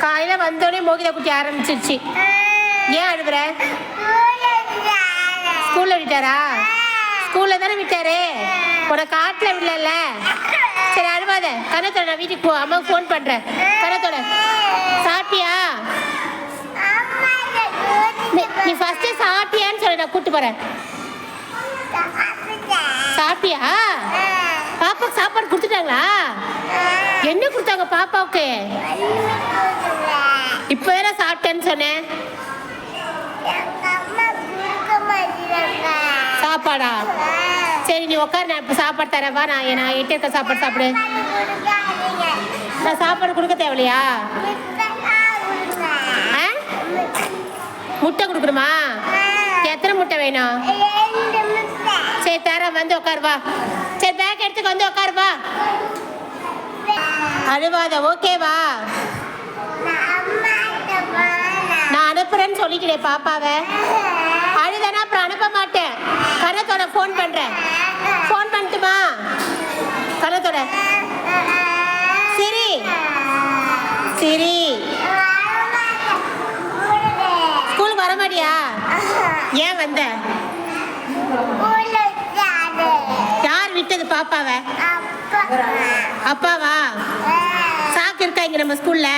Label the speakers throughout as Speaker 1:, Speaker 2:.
Speaker 1: காலையில் வந்தோடனே மோகிதா குட்டி ஆரம்பிச்சிருச்சு. ஏன் அழுகுற ஸ்கூலில் விட்டாரா? ஸ்கூலில் தானே விட்டாரு? உனக்கு காட்டில் விடல சரி அழுவாத. கண்ணத்தோட நான் வீட்டுக்கு போ. அம்மாவுக்கு ஃபோன் பண்ணுறேன் கண்ணத்தோட. சாப்பிட்டியா? நீ- நீ ஃபஸ்ட்டு சாப்பிட்டியான்னு சொல்லி. நான் கூப்பிட்டு போகிறேன் சாப்பிட்டியா? பாப்பாவுக்கு சாப்பாடு கொடுத்துட்டாங்களா? என்ன கொடுத்தாங்க பாப்பாவுக்கு? இப்போ தானே சாப்பிட்டேன்னு சொன்னேன். சாப்பாடா? சரி நீ உட்காரு நான் இப்போ சாப்பாடு தரேன். வா நான் நான் எட்டு இருக்க சாப்பாடு சாப்பிடு. நான் சாப்பாடு கொடுக்க தேவையில்லையா? ஆ? முட்டை கொடுக்கணுமா? எத்தனை முட்டை வேணும்? சரி தரேன். வந்து உட்காரு வா. சரி பேக் வந்து உட்காரு அழுவாத ஓகேவா? நான் அனுப்புறேன்னு சொல்லிக்கிறேன் பாப்பாவை. அழுதனா அப்புறம் அனுப்ப மாட்டேன். கனத்தோட ஃபோன் பண்ணுறேன் ஃபோன் பண்ணட்டுமா? கனத்தோட சரி. சரி. ஸ்கூலுக்கு வர மாட்டியா? ஏன் வந்த? பாப்பாவ? அப்பாவா? சாக்கு இருக்கா இங்க நம்ம ஸ்கூல்ல?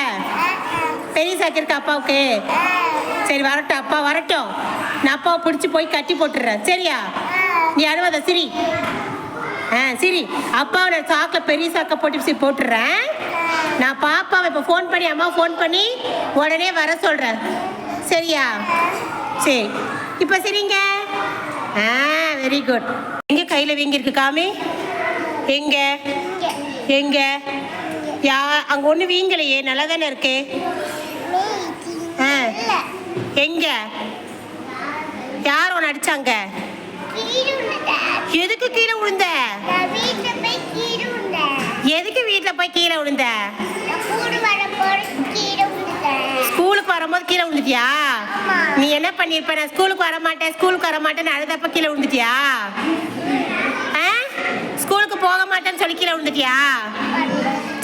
Speaker 1: பெரிய சாக்கு இருக்கா அப்பாவுக்கு? சரி வரட்டும் அப்பா வரட்டும். நான் அப்பாவை பிடிச்சி போய் கட்டி போட்டுடுறேன். சரியா? நீ அழுவாத சிரி. ஆ சரி. அப்பாவை நான் சாக்கில் பெரிய சாக்கை போட்டு போட்டுடுறேன். நான் பாப்பாவை இப்போ ஃபோன் பண்ணி அம்மா ஃபோன் பண்ணி உடனே வர சொல்கிறேன் சரியா? சரி. இப்போ சரிங்க. ஆ வெரி குட் எங்கே கையில் வீங்கிருக்கு காமி? எங்கே? எங்க? யா அங்கே ஒன்றும் வீங்கலையே நல்லா தானே இருக்கு எங்க? யார் உன்னை அடிச்சாங்க எதுக்கு கீழே விழுந்த எதுக்கு வீட்டில் போய் கீழே விழுந்த ஸ்கூலுக்கு வரும்போது கீழே விழுந்துட்டியா நீ என்ன பண்ணிருப்ப? நான் ஸ்கூலுக்கு வர மாட்டேன் ஸ்கூலுக்கு வர மாட்டேன்னு அழுதப்ப கீழே விழுந்துட்டியா? ஆ? ஸ்கூலுக்கு போக மாட்டேன்னு சொல்லி கீழே விழுந்துட்டியா?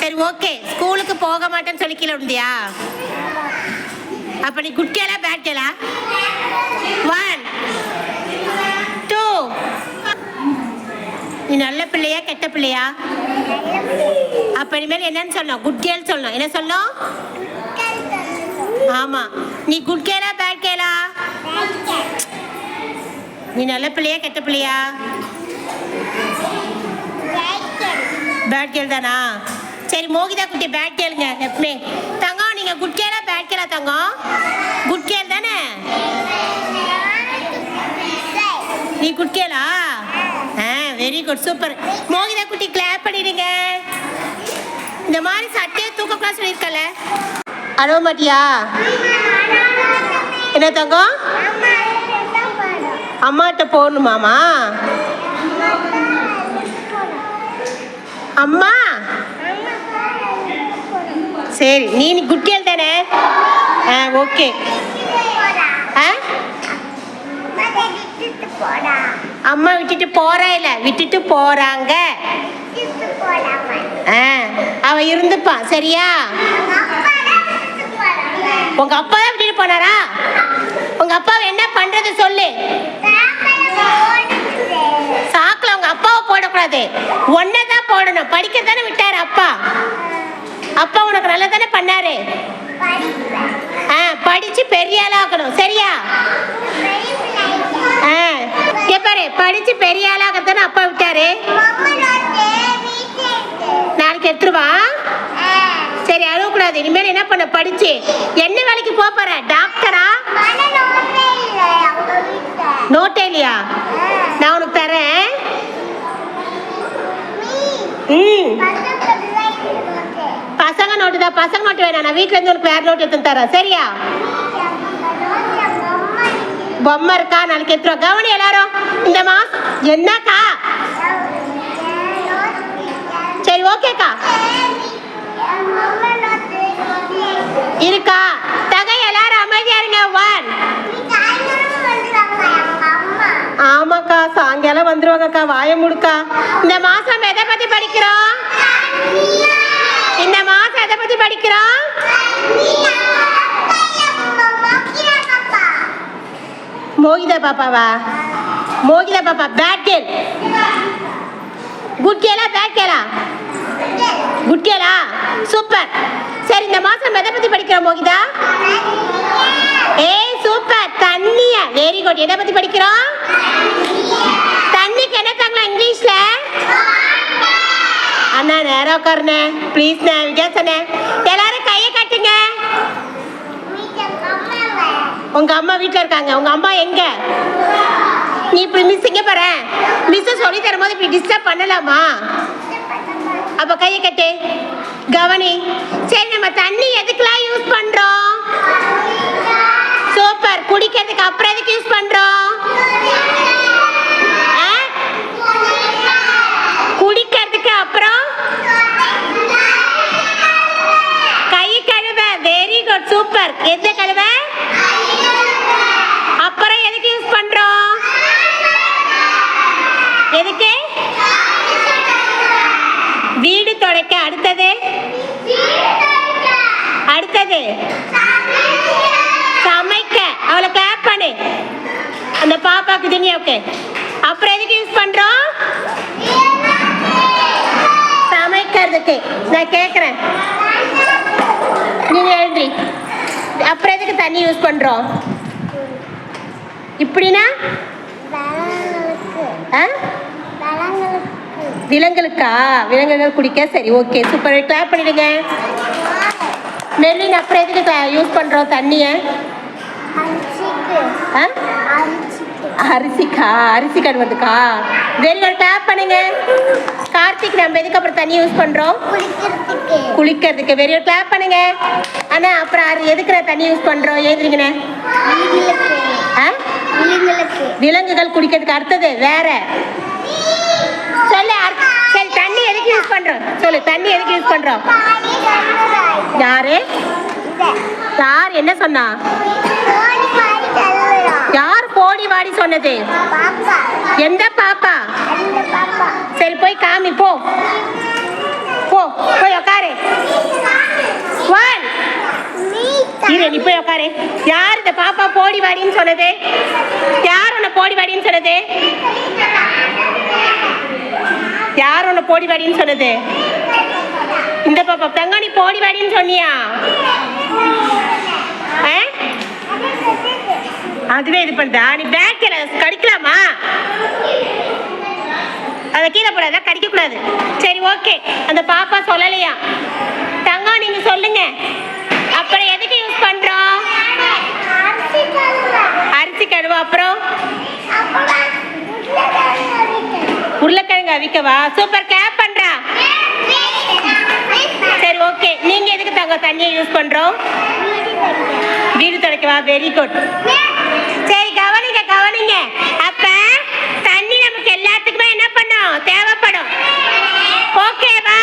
Speaker 1: சரி ஓகே. ஸ்கூலுக்கு போக மாட்டேன்னு சொல்லி கீழே விழுந்தியா? அப்ப நீ குட் கேலா ஒன் டூ நீ நல்ல பிள்ளையா கெட்ட பிள்ளையா? அப்ப இனிமேல் என்னன்னு சொல்லணும். குட் சொல்லணும். என்ன சொல்லணும்? ஆமா. நீ குட் கேலா பேட் கேலா நீ நல்ல பிள்ளையா கெட்ட பிள்ளையா? பேட் கேள் தானா? சரி மோகிதா குட்டி பேட் கேளுங்க எப்பவுமே. தங்கம் நீங்க குட் கேலா பேட் கேலா தங்கம்? குட் கேள் தானே? நீ குட் கேலா ஆ? வெரி குட் சூப்பர் மோகிதா குட்டி கிளாப் பண்ணிடுங்க. இந்த மாதிரி சட்டையை தூக்கக்கூடாது சொல்லியிருக்கல அழுவ மாட்டியா என்ன தங்கம்? அம்மாட்ட போகணுமாமா? அம்மா? சரி நீ நீ கேள் தானே? ஆ ஓகே. ஆ? அம்மா விட்டுட்டு போறா இல்ல? விட்டுட்டு போறாங்க. ஆ அவ இருந்துப்பான் சரியா? உங்க அப்பா தான் விட்டுட்டு போனாரா உங்க அப்பாவை என்ன பண்றது சொல்லு. சாக்குல உங்க அப்பாவை போடக்கூடாது. ஒன்றை தான் போடணும். படிக்க தானே விட்டாரு அப்பா. அப்பா உனக்கு நல்லா தானே பண்ணாரு? ஆ படிச்சு பெரிய ஆளா சரியா? ஆ இங்க பாரு. படிச்சு பெரிய ஆளாக தானே அப்பா விட்டாரு? நாளைக்கு எடுத்துருவா? சரி அழுவக்கூடாது. இனிமேல் என்ன பண்ண படிச்சு. என்ன வேலைக்கு போக போற? டாக்டரா நோட்டே இல்லையா நான் உனக்கு தரேன். ம். பசங்க நோட்டு தான். பசங்க நோட்டு வேணாம். நான் வீட்ல இருந்து உனக்கு வேற நோட்டு எடுத்து தரேன். சரியா? பொம்மை இருக்கா? நாளைக்கு எடுத்துருவா. கவனி எல்லாரும். இந்த மாசம். என்னக்கா? இருக்கா? தகை எல்லாரும் அமைதியா இருங்க ஆமாக்கா சாயங்காலம் வந்துருவாங்கக்கா வாய முடுக்கா. இந்த மாசம் எதை பத்தி படிக்கிறோம்? இந்த மாசம் எதை பத்தி படிக்கிறோம்? மோகிதா பாப்பாவா? மோகிதா பாப்பா பேட் கேல் குட் கேலா பேட் கேலா குட் சூப்பர். சரி இந்த மாசம் எதை பத்தி படிக்கிற மோகிதா? ஏய் சூப்பர். தண்ணிய. வெரி குட் எதை பத்தி படிக்கிறோம்? தண்ணிக்கு என்ன தாங்களா இங்கிலீஷ்ல? அண்ணா நேரம் உட்காருண்ணே. ப்ளீஸ்ண்ணே விஜயாசண்ணே. எல்லாரும் கையை காட்டுங்க. உங்க அம்மா வீட்டில் இருக்காங்க. உங்க அம்மா எங்க? நீ இப்படி மிஸ் இங்க பாரு. மிஸ் சொல்லி தரும்போது இப்படி டிஸ்டர்ப் பண்ணலாமா? அப்ப கையை கட்டு. கவனி. சரி நம்ம தண்ணி எதுக்கெல்லாம் யூஸ் பண்றோம்? சூப்பர். குடிக்கிறதுக்கு அப்புறம் எதுக்கு யூஸ் பண்றோம் ஆ? குடிக்கிறதுக்கு அப்புறம் கை கழுவ வெரி குட் சூப்பர் எந்த கழுவ அப்புறம் எதுக்கு யூஸ் பண்றோம் எதுக்கு வீடு துடைக்க அடுத்தது அடுத்தது சமைக்க. அவளை கிளாப் பண்ணு. அந்த பாப்பாக்கு துணியாவுக்கு அப்புறம் எதுக்கு யூஸ் பண்றோம்? சமைக்கிறதுக்கு. நான் கேட்குறேன் நீங்க எழுதி. அப்புறம் எதுக்கு தண்ணி யூஸ் பண்றோம்? இப்படின்னா? ஆ? விலங்குகளுக்கா. விலங்குகள் குடிக்க? சரி ஓகே சூப்பர் கிளாப் பண்ணிடுங்க. மெர்லின் அப்புறம் எதுக்கு யூஸ் பண்றோம் தண்ணியை? அரிசிக்கா. அரிசி கழுவுறதுக்கா வெரி குட் கிளாப் பண்ணுங்க. கார்த்திக் நம்ம எதுக்கு அப்புறம் தண்ணி யூஸ் பண்றோம்? குளிக்கிறதுக்கு. வெரி குட் கிளாப் பண்ணுங்க. அண்ணா அப்புறம் எதுக்கு தண்ணி யூஸ் பண்றோம்? ஏதுறீங்கண்ணே ஆ? விலங்குகள் குடிக்கிறதுக்கு. அடுத்தது வேற. சொல்லு சரி தண்ணி எதுக்கு யூஸ் பண்றோம்? சொல்லு தண்ணி எதுக்கு யூஸ் பண்றோம்? யாரு? யார்? என்ன சொன்னா? யார் போடி வாடி சொன்னது? எந்த பாப்பா? சரி போய் காமி போ. போ போய் உக்காரு. இரு நீ போய் உக்காரு. யார் இந்த பாப்பா போடி வாடின்னு சொன்னது? யார் உன்னை போடி வாடின்னு சொன்னது? யார் உன்னை போடி வாடின்னு சொன்னது? இந்த பாப்பா தங்காணி போடி வாடின்னு சொன்னியா? ஆ? அதுவே இது பண்ணுதா? நீ பேக்கில் கடிக்கலாமா? அதை கீழே போடாத கடிக்க கூடாது சரி ஓகே அந்த பாப்பா சொல்லலையா? தங்கம் நீங்க சொல்லுங்க. அப்புறம் எதுக்கு யூஸ் பண்றோம் அரிசி கழுவ அப்புறம்? உருளைக்கிழங்கு அவிக்கவா? சூப்பர் கேப் பண்றா. நீங்க எதுக்கு தங்க தண்ணியை யூஸ் பண்றோம்? வீடு துடைக்கவா? வெரி குட் சரி கவனிங்க கவனிங்க. அப்ப தண்ணி நமக்கு எல்லாத்துக்குமே என்ன பண்ணும்? தேவைப்படும். ஓகேவா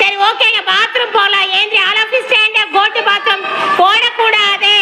Speaker 1: சரி ஓகேங்க பாத்ரூம் போகலாம் ஏந்திரி ஆல் ஆஃபீஸ் ஸ்டாண்ட் கோட்டு பாத்ரூம் போடக்கூடாது.